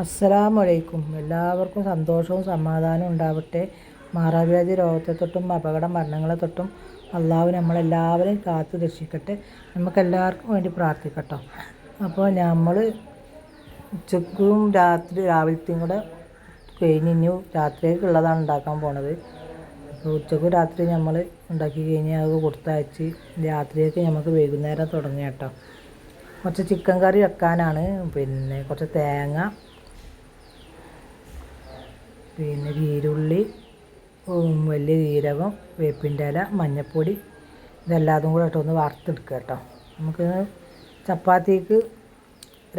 അസ്സലാമലൈക്കും. എല്ലാവർക്കും സന്തോഷവും സമാധാനവും ഉണ്ടാവട്ടെ. മാറാവ്യാധി രോഗത്തെ തൊട്ടും അപകട മരണങ്ങളെ തൊട്ടും അള്ളാഹു നമ്മളെല്ലാവരെയും കാത്തു രക്ഷിക്കട്ടെ. നമുക്കെല്ലാവർക്കും വേണ്ടി പ്രാർത്ഥിക്കട്ടോ. അപ്പോൾ നമ്മൾ ഉച്ചക്കും രാത്രി രാവിലത്തെയും കൂടെ കഴിഞ്ഞ് ഇനി രാത്രിയേക്കുള്ളതാണ് ഉണ്ടാക്കാൻ പോണത്. അപ്പോൾ ഉച്ചക്കും രാത്രി നമ്മൾ ഉണ്ടാക്കി കഴിഞ്ഞ് അത് കൊടുത്തയച്ച് രാത്രിയൊക്കെ നമുക്ക് വൈകുന്നേരം തുടങ്ങി കേട്ടോ. കുറച്ച് ചിക്കൻ കറി വെക്കാനാണ്. പിന്നെ കുറച്ച് തേങ്ങ പിന്നെ ജീരുള്ളി വലിയ ജീരകം വേപ്പിന്റെ ഇല മഞ്ഞൾപ്പൊടി ഇതെല്ലാതും കൂടെ ഇട്ട് ഒന്ന് വറുത്തെടുക്കുക കേട്ടോ. നമുക്ക് ചപ്പാത്തിക്ക്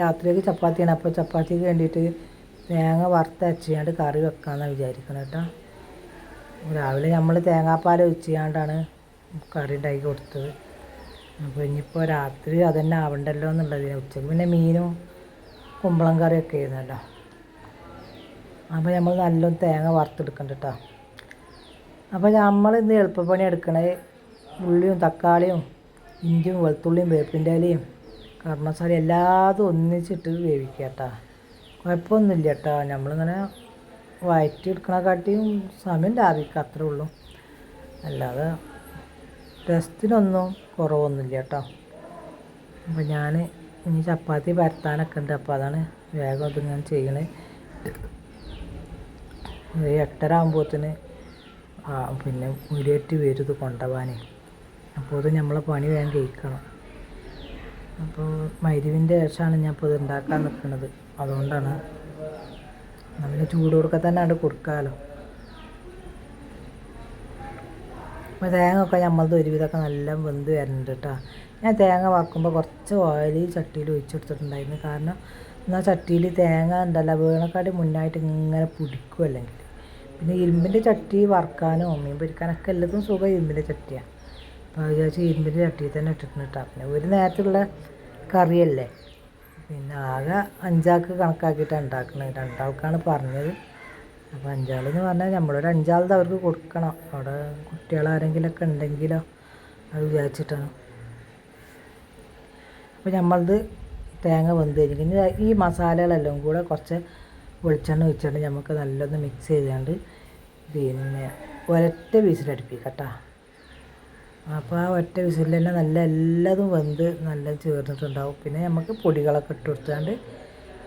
രാത്രിക്ക് ചപ്പാത്തിയാണ്. അപ്പോൾ ചപ്പാത്തിക്ക് വേണ്ടിയിട്ട് തേങ്ങ വറുത്തരച്ചാണ്ട് കറി വെക്കാമെന്നാണ് വിചാരിക്കുന്നത് കേട്ടോ. രാവിലെ നമ്മൾ തേങ്ങാപ്പാൽ ഒഴിച്ചാണ്ടാണ് കറി ഉണ്ടാക്കി കൊടുത്തത്. അപ്പോൾ ഇനിയിപ്പോൾ രാത്രി അതന്നെ ആവണ്ടല്ലോ എന്നുള്ളതിന് ഉച്ചയ്ക്ക് പിന്നെ മീനും കുമ്പളം കറിയൊക്കെ ആയിരുന്നല്ലോ അപ്പോൾ നമ്മൾ നല്ലോണം തേങ്ങ വറുത്തെടുക്കണ്ട കേട്ടോ അപ്പോൾ നമ്മൾ ഇന്ന് എളുപ്പപ്പണി എടുക്കണത് ഉള്ളിയും തക്കാളിയും ഇഞ്ചിയും വെളുത്തുള്ളിയും വേപ്പിന്റെ ഇലയും കർമ്മസാല എല്ലാതും ഒന്നിച്ചിട്ട് വേവിക്കുക കേട്ടോ കുഴപ്പമൊന്നുമില്ല കേട്ടോ നമ്മളിങ്ങനെ വയറ്റി എടുക്കണക്കാട്ടിയും സമയം ലാഭിക്കുക അത്രേ ഉള്ളൂ. അല്ലാതെ രസത്തിനൊന്നും കുറവൊന്നുമില്ല കേട്ടോ അപ്പോൾ ഞാൻ ഇനി ചപ്പാത്തി പരത്താനൊക്കെ ഉണ്ട് അപ്പോൾ അതാണ് വേഗം അത് ഞാൻ ചെയ്യണേ. ഒരു എട്ടര ആകുമ്പോഴത്തേന് പിന്നെ മുരിയേറ്റ് വരും ഇത് അപ്പോൾ അത് നമ്മളെ പണി വേഗം കഴിക്കണം. അപ്പോൾ മരുവിന്റെ ശേഷമാണ് ഞാൻ ഇപ്പോൾ ഇത് ഉണ്ടാക്കാൻ നിൽക്കുന്നത് അതുകൊണ്ടാണ് ചൂട് കൊടുക്കാൻ തന്നെ അവിടെ കൊടുക്കാമല്ലോ അപ്പോൾ തേങ്ങ ഒക്കെ നമ്മളത് ഒരുവിധമൊക്കെ നല്ല വെന്ത് വരുന്നുണ്ട് കേട്ടോ ഞാൻ തേങ്ങ വറക്കുമ്പോൾ കുറച്ച് ഓയിൽ ചട്ടിയിൽ ഒഴിച്ചെടുത്തിട്ടുണ്ടായിരുന്നു. കാരണം എന്നാൽ ചട്ടിയിൽ തേങ്ങ ഉണ്ടല്ലോ വീണക്കാട്ടി മുന്നായിട്ട് ഇങ്ങനെ പിടിക്കും അല്ലെങ്കിൽ പിന്നെ ഇരുമ്പിന്റെ ചട്ടി വറക്കാനോ മീൻ പൊരിക്കാനൊക്കെ എല്ലാതും സുഖം ഇരുമ്പിന്റെ ചട്ടിയാണ് അപ്പോൾ വിചാരിച്ച് ഇരുമ്പിന്റെ ചട്ടിയിൽ തന്നെ ഇട്ടിട്ടുണ്ട് പിന്നെ ഒരു നേരത്തുള്ള കറിയല്ലേ. പിന്നെ ആകെ അഞ്ചാൾക്ക് കണക്കാക്കിയിട്ടാണ് ഉണ്ടാക്കുന്നത് രണ്ടാൾക്കാണ് പറഞ്ഞത്. അപ്പോൾ അഞ്ചാളെന്ന് പറഞ്ഞാൽ നമ്മളൊരു അഞ്ചാളത് അവർക്ക് കൊടുക്കണം. അവിടെ കുട്ടികളാരെങ്കിലൊക്കെ ഉണ്ടെങ്കിലോ അത് വിചാരിച്ചിട്ടാണ്. അപ്പോൾ നമ്മളത് തേങ്ങ വെന്ത് കഴിഞ്ഞ്. ഈ മസാലകളെല്ലാം കൂടെ കുറച്ച് വെളിച്ചെണ്ണ ഒഴിച്ചിട്ട് നമുക്ക് നല്ലൊന്ന് മിക്സ് ചെയ്തുകൊണ്ട് പിന്നെ ഒരൊറ്റ വിസിലടുപ്പിക്കാം കേട്ടോ അപ്പോൾ ആ ഒറ്റ വിസിലിൽ തന്നെ നല്ല എല്ലാതും വെന്ത് നല്ല ചേർന്നിട്ടുണ്ടാവും. പിന്നെ നമുക്ക് പൊടികളൊക്കെ ഇട്ട് കൊടുത്താണ്ട്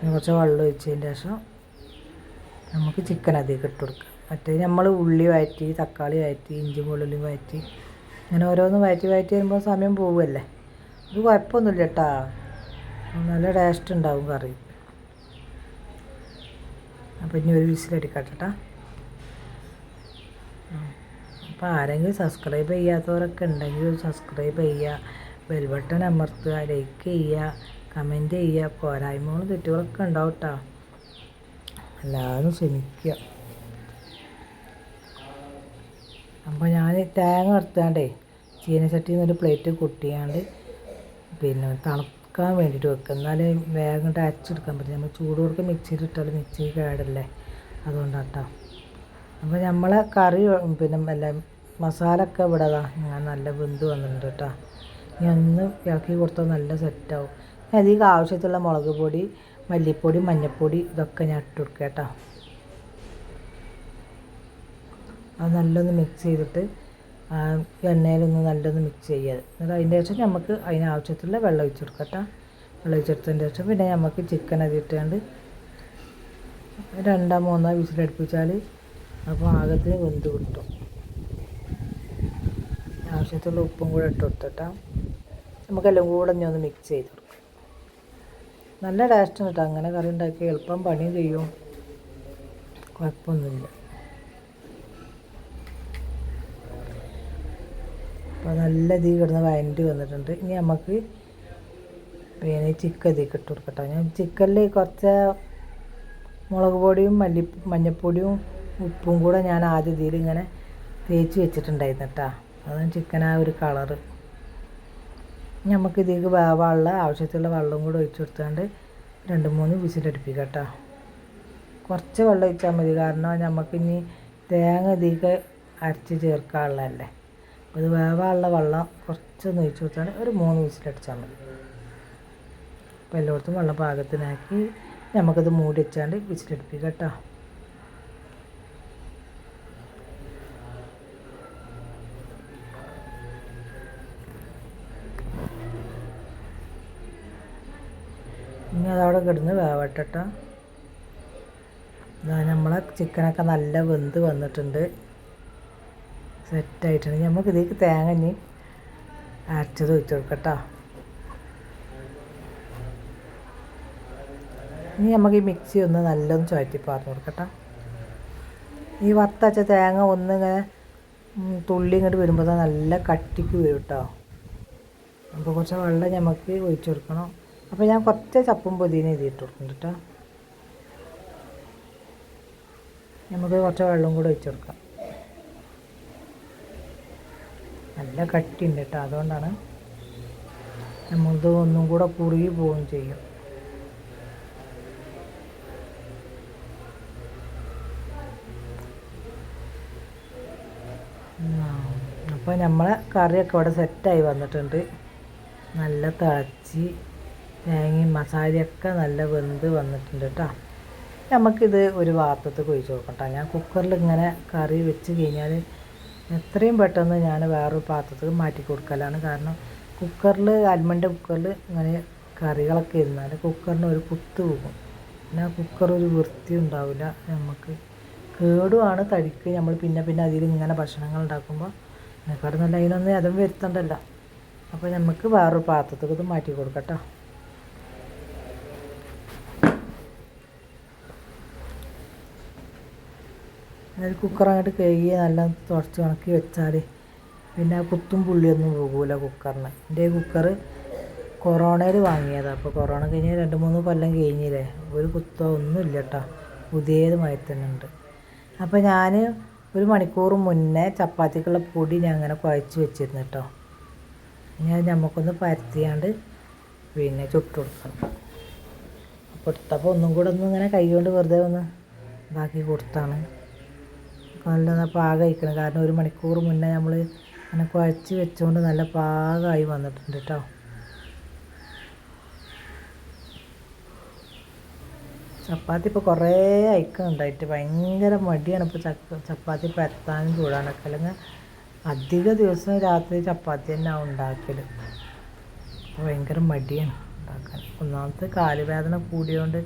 കുറച്ച് വെള്ളം ഒഴിച്ചതിന് ശേഷം നമുക്ക് ചിക്കൻ അതിലേക്ക് ഇട്ട് കൊടുക്കാം. മറ്റേ നമ്മൾ ഉള്ളി വഴറ്റി തക്കാളി വഴറ്റി ഇഞ്ചി വെള്ളുള്ളി വഴറ്റി അങ്ങനെ ഓരോന്ന് വഴറ്റി വഴറ്റി വരുമ്പോൾ സമയം പോവുമല്ലേ ഇത് കുഴപ്പമൊന്നുമില്ല കേട്ടോ നല്ല ടേസ്റ്റ് ഉണ്ടാവും കറി. അപ്പം ഇനി ഒരു വിസിലടിക്കട്ടെ കേട്ടാ അപ്പോൾ ആരെങ്കിലും സബ്സ്ക്രൈബ് ചെയ്യാത്തവരൊക്കെ ഉണ്ടെങ്കിൽ സബ്സ്ക്രൈബ് ചെയ്യുക ബെൽ ബട്ടൺ അമർത്തുക ലൈക്ക് ചെയ്യുക കമന്റ് ചെയ്യുക പോരായ്മകളും തെറ്റുകളൊക്കെ ഉണ്ടാവും കേട്ടോ എല്ലാവരും ശ്രമിക്കുക അപ്പോൾ ഞാൻ തേങ്ങ വറുത്താണ്ടേ ചീനച്ചട്ടിയിൽ നിന്നൊരു പ്ലേറ്റ് കൊട്ടിയാണ്ട് പിന്നെ തണുക്കാൻ വേണ്ടിയിട്ട് വെക്കുക എന്നാലേ വേഗം അരച്ചെടുക്കാൻ പറ്റും. നമ്മൾ ചൂട് കൊടുക്കുക മിക്സിയിൽ ഇട്ടാൽ മിക്സി കേടല്ലേ? അതുകൊണ്ടാണ് കേട്ടോ അപ്പോൾ നമ്മളെ കറി പിന്നെ എല്ലാം മസാല ഒക്കെ ഇവിടെ ഞാൻ നല്ല വെന്ത് വന്നിട്ടുണ്ട് കേട്ടോ. ഇനി ഒന്ന് ഇളക്കി കൊടുത്താൽ നല്ല സെറ്റാവും. അധികം ആവശ്യത്തിലുള്ള മുളക് പൊടി മല്ലിപ്പൊടി മഞ്ഞൾപ്പൊടി ഇതൊക്കെ ഞാൻ ഇട്ട് കൊടുക്കാം കേട്ടോ. അത് നല്ലൊന്ന് മിക്സ് ചെയ്തിട്ട് എണ്ണയിലൊന്ന് നല്ലൊന്ന് മിക്സ് ചെയ്യുക. എന്നിട്ട് അതിന്റെ ശേഷം നമുക്ക് അതിനാവശ്യത്തിലുള്ള വെള്ളം ഒഴിച്ച് കൊടുക്കട്ടെ കേട്ടോ വെള്ളം ഒഴിച്ചെടുത്തതിന്റെ ശേഷം പിന്നെ നമുക്ക് ചിക്കൻ അതിട്ടാണ്ട് രണ്ടോ മൂന്നോ വിസിലടുപ്പിച്ചാൽ അപ്പോൾ ആകത്തിന് വെന്ത് കിട്ടും. ആവശ്യത്തിലുള്ള ഉപ്പും കൂടെ ഇട്ട് കൊടുത്തിട്ടാ നമുക്കെല്ലാം കൂടെ ഒന്ന് മിക്സ് ചെയ്ത് കൊടുക്കാം. നല്ല ടേസ്റ്റ് കേട്ടോ അങ്ങനെ കറി ഉണ്ടാക്കി എളുപ്പം പണി ചെയ്യും കുഴപ്പമൊന്നുമില്ല. അപ്പോൾ നല്ല തീ കിടന്ന് വയറ്റി വന്നിട്ടുണ്ട്. ഇനി നമുക്ക് പിന്നെ ചിക്കൻ ഇതിലേക്ക് ഇട്ട് കൊടുക്കട്ടോ. ഞാൻ ചിക്കനിൽ കുറച്ച് മുളക് പൊടിയും മല്ലി മഞ്ഞൾപ്പൊടിയും ഉപ്പും കൂടെ ഞാൻ ആദ്യം ഇതിൽ ഇങ്ങനെ തേച്ച് വെച്ചിട്ടുണ്ടായിരുന്നു കേട്ടോ. അതാണ് ചിക്കൻ ആ ഒരു കളറ്. നമുക്ക് ഇതിലേക്ക് വേവാനുള്ള ആവശ്യത്തിലുള്ള വെള്ളം കൂടെ ഒഴിച്ച് കൊടുത്താണ്ട് രണ്ട് മൂന്ന് വിസിലടുപ്പിക്കാം കേട്ടോ. കുറച്ച് വെള്ളം ഒഴിച്ചാൽ മതി. കാരണം നമുക്ക് ഇനി തേങ്ങ ഇതിലേക്ക് അരച്ച് ചേർക്കാനുള്ളതല്ലേ. ഇത് വേവാനുള്ള വെള്ളം കുറച്ചൊന്ന് ഒഴിച്ച് കൊടുത്താൽ ഒരു മൂന്ന് വിസിലടിച്ചാൽ മതി. അപ്പോൾ എല്ലായിടത്തും വെള്ളം പാകത്തിനാക്കി നമുക്കത് മൂടി വെച്ചാണ്ട് വിസിലടിപ്പിക്കുക കേട്ടോ. ഇനി അതവിടെ കിടന്ന് വേവട്ടെട്ടോ ഇതാ നമ്മളെ ചിക്കനൊക്കെ നല്ല വെന്ത് വന്നിട്ടുണ്ട്. സെറ്റായിട്ടുണ്ട്. നമുക്ക് ഇതിലേക്ക് തേങ്ങ ഇനി അരച്ചത് ഒഴിച്ചു കൊടുക്കട്ടോ ഇനി നമുക്ക് ഈ മിക്സി ഒന്ന് നല്ലൊന്ന് ചുഴറ്റി പാർന്ന് കൊടുക്കട്ടോ ഈ വത്തച്ച തേങ്ങ ഒന്നിങ്ങനെ തുള്ളി ഇങ്ങോട്ട് വരുമ്പോൾ നല്ല കട്ടിക്ക് വരും കേട്ടോ. അപ്പോൾ കുറച്ച് വെള്ളം നമുക്ക് ഒഴിച്ചു കൊടുക്കണം. അപ്പോൾ ഞാൻ കുറച്ച് ചപ്പും പൊതിന എഴുതിയിട്ട് കൊടുക്കുന്നുണ്ട് കേട്ടോ. നമുക്ക് കുറച്ച് വെള്ളം കൂടെ ഒഴിച്ചു കൊടുക്കാം. നല്ല കട്ടിയുണ്ട് കേട്ടോ. അതുകൊണ്ടാണ് നമ്മളിത് ഒന്നും കൂടെ കുറുകി പോവുകയും ചെയ്യും. അപ്പോൾ നമ്മളെ കറിയൊക്കെ ഇവിടെ സെറ്റായി വന്നിട്ടുണ്ട്. നല്ല തിളച്ച് തേങ്ങയും മസാലയൊക്കെ നല്ല വെന്ത് വന്നിട്ടുണ്ട് കേട്ടോ. നമുക്കിത് ഒരു വാർത്തത്ത് ഒഴിച്ച് നോക്കട്ടോ ഞാൻ കുക്കറിൽ ഇങ്ങനെ കറി വെച്ച് കഴിഞ്ഞാൽ എത്രയും പെട്ടെന്ന് ഞാൻ വേറൊരു പാത്രത്തിൽ മാറ്റി കൊടുക്കലാണ്. കാരണം കുക്കറിൽ അൽമണ്ട് കുക്കറിൽ ഇങ്ങനെ കറികളൊക്കെ ഇരുന്നാൽ കുക്കറിന് ഒരു കുത്ത് പോകും. പിന്നെ കുക്കർ ഒരു വൃത്തി ഉണ്ടാവില്ല നമുക്ക്. കേടുമാണ് തടിക്ക്. നമ്മൾ പിന്നെ പിന്നെ അതിൽ ഇങ്ങനെ ഭക്ഷണങ്ങൾ ഉണ്ടാക്കുമ്പോൾ അതിനെക്കാട് നല്ല അതിനൊന്നും അതും വരുത്തണ്ടല്ലോ. അപ്പോൾ നമുക്ക് വേറൊരു പാത്രത്തിൽ ഇത് മാറ്റി കൊടുക്കട്ടോ ഒരു കുക്കറങ്ങോട്ട് കഴുകി നല്ല തുടച്ച് ഉണക്കി വെച്ചാൽ പിന്നെ കുത്തും പുള്ളിയൊന്നും പോകൂല കുക്കറിന് എന്റെ കുക്കർ കൊറോണയിൽ വാങ്ങിയതാണ് അപ്പോൾ കൊറോണ കഴിഞ്ഞ് രണ്ട് മൂന്ന് കൊല്ലം കഴിഞ്ഞില്ലേ? ഒരു കുത്തോ ഒന്നുമില്ല കേട്ടോ പുതിയതുമായി തന്നെ ഉണ്ട് അപ്പോൾ ഞാൻ ഒരു മണിക്കൂർ മുന്നേ ചപ്പാത്തിക്കുള്ള പൊടി ഞാൻ അങ്ങനെ കുഴച്ച് വെച്ചിരുന്നു കേട്ടോ ഞാൻ നമുക്കൊന്ന് പരത്തിയാണ്ട് പിന്നെ ചുട്ട് കൊടുക്കണം. കൊടുത്തപ്പോൾ ഒന്നും കൂടെ ഒന്ന് ഇങ്ങനെ കൈ കൊണ്ട് വെറുതെ ഒന്ന് ഇതാക്കി കൊടുത്താണ്. നല്ല പാകമായിക്കണം കാരണം ഒരു മണിക്കൂർ മുന്നേ നമ്മൾ അങ്ങനെ കുഴച്ച് വെച്ചുകൊണ്ട് നല്ല പാകമായി വന്നിട്ടുണ്ട് കേട്ടോ ചപ്പാത്തി ഇപ്പോൾ കുറേ ഐക്കം ഉണ്ടായിട്ട് ഭയങ്കര മടിയാണ് ഇപ്പോൾ ചക്ക ചപ്പാത്തി പരത്താനും ചൂടാനൊക്കെ അല്ലെങ്കിൽ അധിക ദിവസം രാത്രി ചപ്പാത്തി തന്നെ ഉണ്ടാക്കൽ അപ്പോൾ ഭയങ്കര മടിയാണ് ഉണ്ടാക്കാൻ. ഒന്നാമത്തെ കാലുവേദന കൂടിയോണ്ട്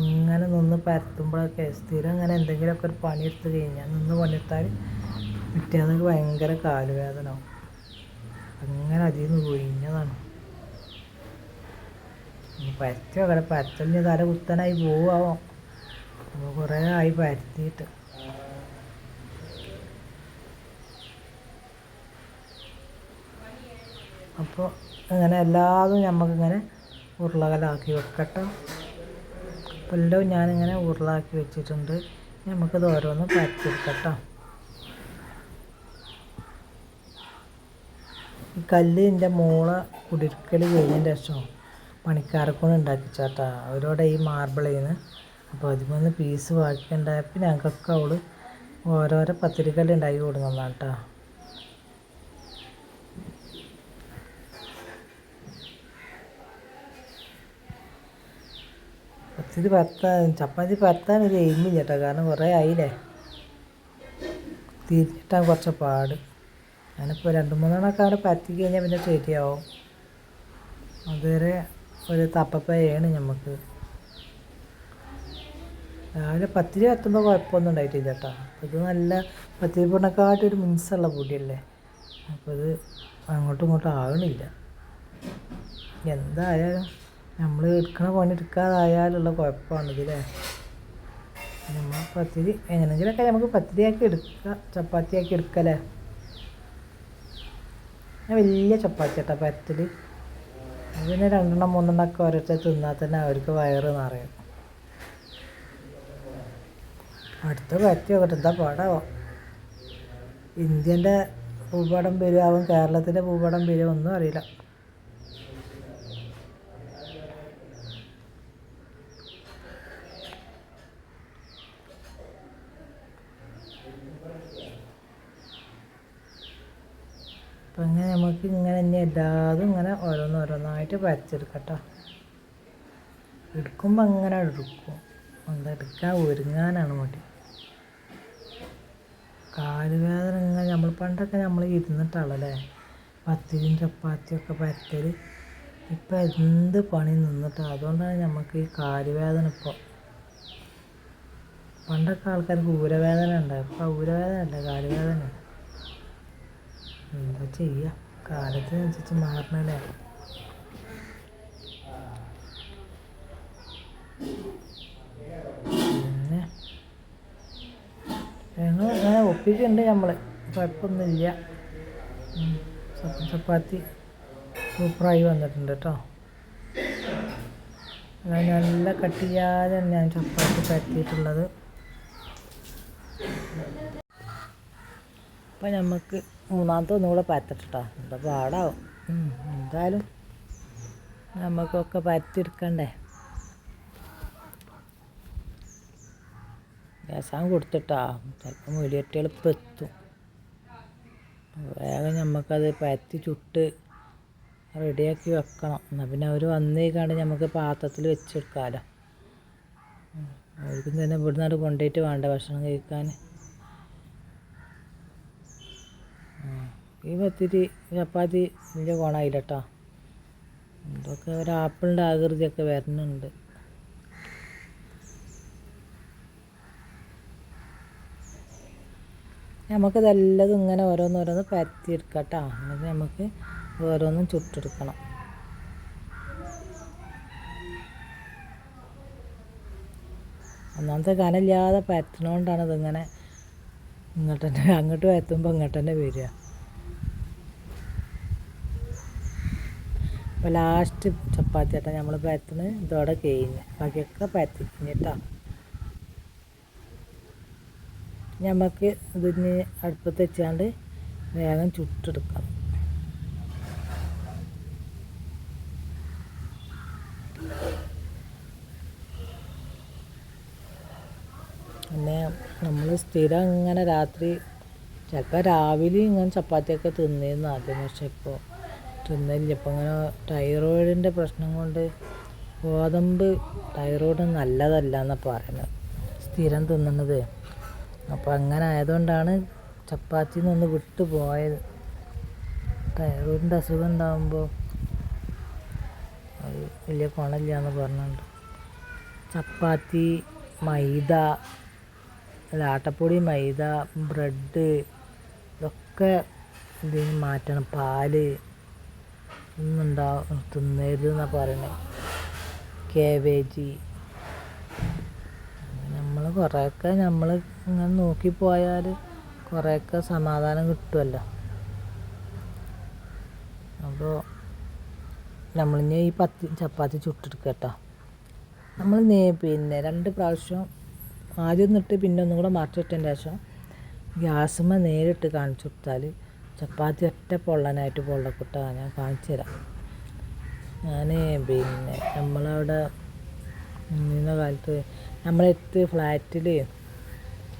ഇങ്ങനെ നിന്ന് പരത്തുമ്പോഴൊക്കെ സ്ഥിരം ഇങ്ങനെ എന്തെങ്കിലുമൊക്കെ ഒരു പണിയെടുത്ത് കഴിഞ്ഞാൽ നിന്ന് പണിയെടുത്താൽ പിറ്റേന്നൊക്കെ ഭയങ്കര കാലുവേദന അങ്ങനെ അതിൽ നിന്ന് കൊഴിഞ്ഞതാണ് പരത്തി വെക്കണം പരത്തലിന് തല കുത്തനായി പോവാമോ കുറേ ആയി പരത്തിയിട്ട്. അപ്പോൾ അങ്ങനെ എല്ലാതും നമുക്കിങ്ങനെ ഉരുളകലാക്കി വെക്കട്ടെ. അപ്പോൾ എല്ലാം ഞാനിങ്ങനെ ഉരുളാക്കി വെച്ചിട്ടുണ്ട്. നമുക്കിത് ഓരോന്ന് പരത്തിയെടുക്കട്ടോ. ഈ കല്ല് എന്റെ മോളെ കുടിക്കൽ കഴിഞ്ഞതിന്റെ ശേഷം പണിക്കാരെക്കൊണ്ട് ഉണ്ടാക്കിച്ചാട്ടാ. അവരോടെ ഈ മാർബിളിന്ന്. അപ്പോൾ അതിമൂന്ന് പീസ് ബാക്കി ഉണ്ടായപ്പോൾ ഞങ്ങൾക്കൊക്കെ അവൾ ഓരോരോ പത്തിരിക്കല്ല് ഉണ്ടാക്കി കൊടുക്കുന്നതാണ് കേട്ടോ പത്തിരി പരത്താൻ ചപ്പാത്തി പരത്താൻ ഒരു എയിമില്ല കേട്ടോ കാരണം കുറേ ആയില്ലേ? തിരിച്ചിട്ടാൻ കുറച്ച് പാട്. ഞാനിപ്പോൾ രണ്ട് മൂന്നെണ്ണമൊക്കെ അവിടെ പരത്തി കഴിഞ്ഞാൽ പിന്നെ ശരിയാവും. അതുവരെ ഒരു തപ്പപ്പയാണ് നമുക്ക് രാവിലെ പത്തിരി എത്തുമ്പോൾ കുഴപ്പമൊന്നും ഉണ്ടായിട്ടില്ല കേട്ടോ ഇത് നല്ല പത്തിരി പൊണ്ണക്കാട്ട് ഒരു മിൻസുള്ള പൊടിയല്ലേ? അപ്പോൾ ഇത് അങ്ങോട്ടും ഇങ്ങോട്ടും ആകണില്ല എന്തായാലും നമ്മൾ എടുക്കണ പണി എടുക്കാതായാലുള്ള കുഴപ്പമാണ് ഇതില്ലേ നമ്മൾ പത്തിരി എങ്ങനെയെങ്കിലൊക്കെ നമുക്ക് പത്തിരിയാക്കി എടുക്കുക ചപ്പാത്തിയാക്കി എടുക്കല്ലേ ഞാൻ വലിയ ചപ്പാത്തി കേട്ടോ പരത്തിൽ അതിന് രണ്ടെണ്ണം മൂന്നെണ്ണം ഒക്കെ ഓരോരുത്തർ തിന്നാൽ തന്നെ അവർക്ക് വയറ് നിറയും. അടുത്ത പരത്തി നോക്കട്ടെ എന്താ പാടാവോ? ഇന്ത്യന്റെ ഭൂപടം വരുമാവും കേരളത്തിന്റെ ഭൂപടം വരും ഒന്നും അറിയില്ല അപ്പം ഇങ്ങനെ നമുക്ക് ഇങ്ങനെ തന്നെ എല്ലാതും ഇങ്ങനെ ഓരോന്നോരോന്നായിട്ട് വരച്ചെടുക്കട്ടോ. എടുക്കും എടുക്കുമ്പോൾ അങ്ങനെ എടുക്കും. എന്താ എടുക്കാൻ ഒരുങ്ങാനാണ് മടി. കാലുവേദന ഇങ്ങനെ നമ്മൾ പണ്ടൊക്കെ നമ്മൾ ഇരുന്നിട്ടാണല്ലേ? പത്തിരിയും ചപ്പാത്തിയൊക്കെ പരത്തൽ ഇപ്പം എന്ത് പണി നിന്നിട്ടാണ് അതുകൊണ്ടാണ് നമുക്ക് ഈ കാലുവേദന ഇപ്പോൾ പണ്ടൊക്കെ ആൾക്കാർക്ക് ഊരവേദന ഉണ്ട് ഇപ്പം ഊരവേദന അല്ല കാലുവേദന. എന്താ ചെയ്യുക കാലത്തിനനുസരിച്ച് മാറണല്ലേ? പിന്നെ? ഞങ്ങൾ അങ്ങനെ ഒപ്പിക്കുന്നുണ്ട് നമ്മൾ കുഴപ്പമൊന്നുമില്ല. ചപ്പാത്തി സൂപ്പറായി വന്നിട്ടുണ്ട് കേട്ടോ നല്ല കട്ടിയാതെ ഞാൻ ചപ്പാത്തി പരത്തിയിട്ടുള്ളത്. അപ്പം നമുക്ക് മൂന്നാമത്തെ ഒന്നും കൂടെ പരത്തിട്ടാ എന്താ പാടാവും. എന്തായാലും നമുക്കൊക്കെ പരത്തിയെടുക്കണ്ടേ രസം കൊടുത്തിട്ടാ. ചിലപ്പോൾ മുലിയട്ടികൾ ഇപ്പം എത്തും വേഗം നമുക്കത് പറ്റി ചുട്ട് റെഡിയാക്കി വെക്കണം. എന്നാൽ പിന്നെ അവർ വന്നേക്കാണ്ട് നമുക്ക് പാത്രത്തിൽ വെച്ചെടുക്കാമല്ലോ. അവർക്കും തന്നെ ഇവിടുന്ന് കൊണ്ടുപോയിട്ട് വേണ്ട ഭക്ഷണം കഴിക്കാൻ. ഈ പത്തിരി ചപ്പാത്തി വലിയ കോണായില്ല കേട്ടോ ഇതൊക്കെ ഒരു ആപ്പിളിന്റെ ആകൃതിയൊക്കെ വരുന്നുണ്ട്. നമുക്കിതെല്ലതും ഇങ്ങനെ ഓരോന്നോരോന്ന് പരത്തിയെടുക്കാം കേട്ടോ എന്നിട്ട് നമുക്ക് ഓരോന്നും ചുട്ടെടുക്കണം. ഒന്നാമത്തെ കനമില്ലാതെ പരത്തണോണ്ടാണ് ഇതിങ്ങനെ ഇങ്ങോട്ട് തന്നെ അങ്ങോട്ട് പരത്തുമ്പോൾ ഇങ്ങോട്ട് തന്നെ വരിക. അപ്പോൾ ലാസ്റ്റ് ചപ്പാത്തി ആട്ടാ നമ്മൾ പരത്തുന്നത് ഇതോടെ കഴിഞ്ഞ്. ബാക്കിയൊക്കെ പരത്തി കഴിഞ്ഞിട്ടാ നമുക്ക് ഇതിന് അടുപ്പത്ത് വെച്ചാണ്ട് വേഗം ചുട്ടെടുക്കാം. പിന്നെ നമ്മൾ സ്ഥിരം ഇങ്ങനെ രാത്രി ചിലപ്പോൾ രാവിലെ ഇങ്ങനെ ചപ്പാത്തിയൊക്കെ തിന്നിരുന്നു ആദ്യം പക്ഷെ ഇപ്പോൾ തിന്നില്ല. ഇപ്പം അങ്ങനെ തൈറോയിഡിന്റെ പ്രശ്നം കൊണ്ട് ഗോതമ്പ് തൈറോയിഡ് നല്ലതല്ല എന്നാണ് പറയുന്നത് സ്ഥിരം തിന്നണത്. അപ്പോൾ അങ്ങനെ ആയതുകൊണ്ടാണ് ചപ്പാത്തി നിന്ന് വിട്ടു പോയത്. തൈറോയിഡിന്റെ അസുഖം ഉണ്ടാകുമ്പോൾ അത് വലിയ ഗുണമില്ല എന്ന് പറഞ്ഞുകൊണ്ട് ചപ്പാത്തി മൈദ അല്ല ആട്ടപ്പൊടി മൈദ ബ്രെഡ് ഇതൊക്കെ ഇതിന് മാറ്റണം. പാൽ ഒന്നും ഉണ്ടാവും തിന്നരുത് എന്നാണ് പറയുന്നത് കേബേജ്. നമ്മൾ കുറേയൊക്കെ നമ്മൾ ഇങ്ങനെ നോക്കി പോയാൽ കുറേയൊക്കെ സമാധാനം കിട്ടുമല്ലോ അപ്പോൾ നമ്മളിനി ഈ പത്തി ചപ്പാത്തി ചുട്ടെടുക്കുക നമ്മൾ നേ പിന്നെ രണ്ട് പ്രാവശ്യം ആദ്യം നിട്ട് പിന്നെ ഒന്നും കൂടെ മറിച്ചിട്ടതിന് ശേഷം ഗ്യാസുമ്മ നേരിട്ട് കാണിച്ചു കൊടുത്താൽ ചപ്പാത്തി ഒറ്റ പൊള്ളനായിട്ട് പൊള്ളക്കിട്ട. ഞാൻ കാണിച്ചു തരാം. ഞാൻ പിന്നെ നമ്മളവിടെ നിന്ന കാലത്ത് നമ്മളെടുത്ത് ഫ്ലാറ്റിൽ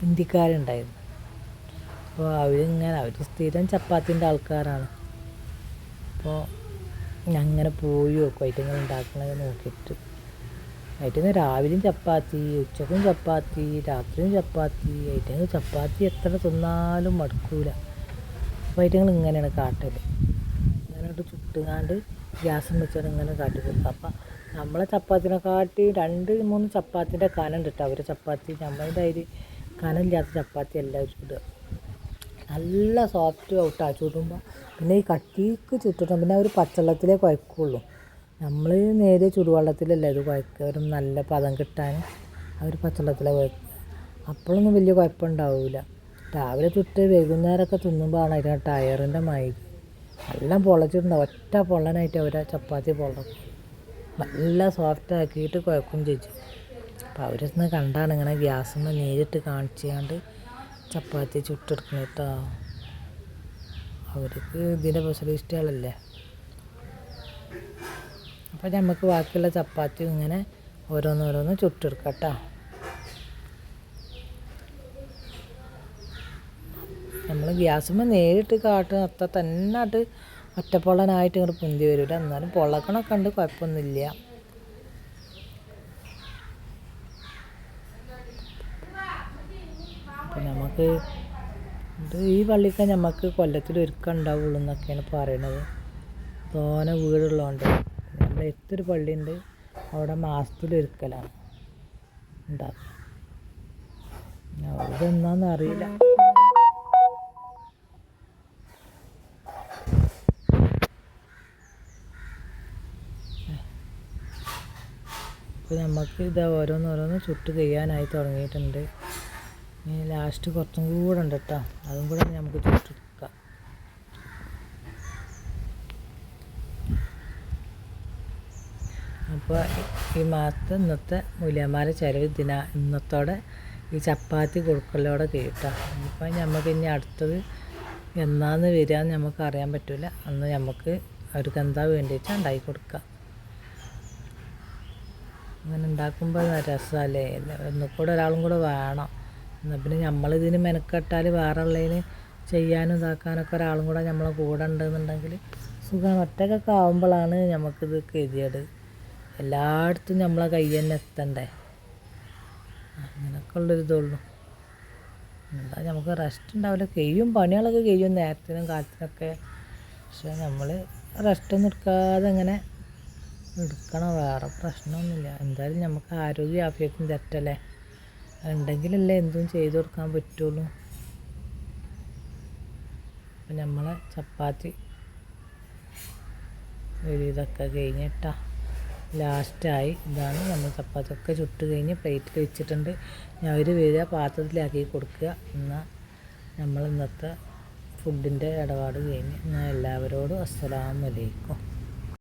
ഹിന്ദിക്കാരുണ്ടായിരുന്നു. അപ്പോൾ അവരിങ്ങനെ അവർ സ്ഥിരം ചപ്പാത്തിന്റെ ആൾക്കാരാണ്. അപ്പോൾ അങ്ങനെ പോയി നോക്കും ഐറ്റങ്ങൾ ഉണ്ടാക്കണത് നോക്കിയിട്ട്. ഐറ്റങ്ങൾ രാവിലെയും ചപ്പാത്തി ഉച്ചക്കും ചപ്പാത്തി രാത്രിയും ചപ്പാത്തി ഐറ്റങ്ങൾ ചപ്പാത്തി എത്ര തിന്നാലും മടുക്കൂല. അപ്പോൾ ഇങ്ങനെയാണ് കാട്ടൽ ഇങ്ങനെയായിട്ട് ചുട്ടുകാണ്ട് ഗ്യാസും വെച്ചാൽ ഇങ്ങനെ കാട്ടി കൊടുക്കും. അപ്പം നമ്മളെ ചപ്പാത്തിനെ കാട്ടി രണ്ട് മൂന്ന് ചപ്പാത്തിന്റെ കനം കിട്ടും അവർ ചപ്പാത്തി നമ്മളുടെ അതിൽ കനമില്ലാത്ത ചപ്പാത്തി എല്ലാവരും ഇടുക. നല്ല സോഫ്റ്റ് ഔട്ടാ. ചുടുമ്പോൾ പിന്നെ ഈ കട്ടിക്ക് ചുട്ടിട്ട് പിന്നെ അവർ പച്ചവെള്ളത്തിലേ കുഴക്കുള്ളൂ. നമ്മൾ നേരെ ചുടുവെള്ളത്തിലല്ലേ ഇത് കുഴക്കുക. ഒരു നല്ല പദം കിട്ടാൻ അവർ പച്ചവെള്ളത്തിലേ കുഴക്കുക. അപ്പോഴൊന്നും വലിയ കുഴപ്പമുണ്ടാവില്ല രാവിലെ തൊട്ട് വൈകുന്നേരമൊക്കെ തിന്നുമ്പോഴാണ് അതിന്റെ ടയറിന്റെ മൈദ എല്ലാം പൊള്ളച്ചിട്ടുണ്ടാവും ഒറ്റ പൊള്ളനായിട്ട് അവർ ചപ്പാത്തി പൊള്ളും. നല്ല സോഫ്റ്റ് ആക്കിയിട്ട് കുഴക്കും ചേച്ചി അപ്പോൾ അവരിന്ന് കണ്ടാണ് ഇങ്ങനെ ഗ്യാസിൽ നേരിട്ട് കാണിച്ചാണ്ട് ചപ്പാത്തി ചുട്ടെടുക്കുന്നത് കേട്ടോ അവർക്ക് ഇതിന്റെ സ്പെഷ്യലിസ്റ്റുകളല്ലേ. അപ്പോൾ നമുക്ക് ബാക്കിയുള്ള ചപ്പാത്തി ഇങ്ങനെ ഓരോന്നോരോന്ന് ചുട്ടെടുക്കാം കേട്ടോ നമ്മൾ ഗ്യാസുമ്പോൾ നേരിട്ട് കാട്ടുന്ന അത്ര തന്നെ അത് ഒറ്റപ്പൊള്ളനായിട്ട് ഇങ്ങോട്ട് പൊന്തി വരില്ല എന്നാലും പൊള്ളക്കണൊക്കെ ഉണ്ട് കുഴപ്പമൊന്നുമില്ല നമുക്ക് ഈ വള്ളിക്ക നമുക്ക് കൊല്ലത്തിൽ ഒരുക്കം ഉണ്ടാവുള്ളൂ എന്നൊക്കെയാണ് പറയണത്. തോന വീടുള്ളതുകൊണ്ട് നമ്മുടെ എത്തൊരു പള്ളിയുണ്ട് അവിടെ മാസത്തിലൊരിക്കലാണ് ഉണ്ടാവുക അവിടെ എന്നാണെന്ന് അറിയില്ല. ഇപ്പോൾ നമുക്ക് ഇത് ഓരോന്നോരോന്ന് ചുട്ട് ചെയ്യാനായി തുടങ്ങിയിട്ടുണ്ട്. ഇനി ലാസ്റ്റ് കുറച്ചും കൂടെ ഉണ്ട് കേട്ടോ അതും കൂടെ നമുക്ക് ചുട്ടെടുക്കാം. അപ്പോൾ ഈ മാസത്തെ ഇന്നത്തെ മൂല്യന്മാര ചിലവ് ദിന ഇന്നത്തോടെ ഈ ചപ്പാത്തി കൊടുക്കലോടെ കേട്ടോ. ഇപ്പം നമുക്ക് ഇനി അടുത്തത് എന്നാന്ന് വരികയെന്ന് നമുക്ക് അറിയാൻ പറ്റില്ല അന്ന് നമുക്ക് അവർക്ക് എന്താ വേണ്ടിയിട്ട് ഉണ്ടാക്കി കൊടുക്കാം. അങ്ങനെ ഉണ്ടാക്കുമ്പോൾ രസമല്ലേ? ഒന്നും കൂടെ ഒരാളും കൂടെ വേണം. എന്നാൽ പിന്നെ നമ്മളിതിന് മെനക്കെട്ടാൽ വേറെ ഉള്ളതിന് ചെയ്യാനും ഇതാക്കാനൊക്കെ ഒരാളും കൂടെ നമ്മളെ കൂടെ ഉണ്ടെന്നുണ്ടെങ്കിൽ സുഖമാണ്. ഒറ്റക്കൊക്കെ ആകുമ്പോഴാണ് നമുക്കിത് ഗതികേട് എല്ലായിടത്തും നമ്മളെ കയ്യിൽ തന്നെ എത്തണ്ടേ അങ്ങനെയൊക്കെ ഉള്ളൊരിതുള്ളൂ എന്താ നമുക്ക് റെസ്റ്റ് ഉണ്ടാവില്ല. കഴിയും പണികളൊക്കെ കഴിയും നേരത്തിനും കാലത്തിനൊക്കെ. പക്ഷെ നമ്മൾ റെസ്റ്റൊന്നും എടുക്കാതെ ഇങ്ങനെ എടുക്കണം. വേറെ പ്രശ്നമൊന്നുമില്ല. എന്തായാലും നമുക്ക് ആരോഗ്യ ആഫിയത്തും തെറ്റല്ലേ? ഉണ്ടെങ്കിലല്ലേ എന്തും ചെയ്തു കൊടുക്കാൻ പറ്റുള്ളൂ. അപ്പം നമ്മളെ ചപ്പാത്തി ഒരു ഇതൊക്കെ കഴിഞ്ഞിട്ടാ ലാസ്റ്റായി ഇതാണ് നമ്മൾ ചപ്പാത്തി ഒക്കെ ചുട്ട് കഴിഞ്ഞ് പ്ലേറ്റിൽ വെച്ചിട്ടുണ്ട്. ഞാൻ ഒരു വരിക പാത്രത്തിലാക്കി കൊടുക്കുക. എന്നാൽ നമ്മൾ ഇന്നത്തെ ഫുഡിന്റെ ഇടപാട് കഴിഞ്ഞ്. ഞാൻ എല്ലാവരോടും അസ്സലാമലൈക്കും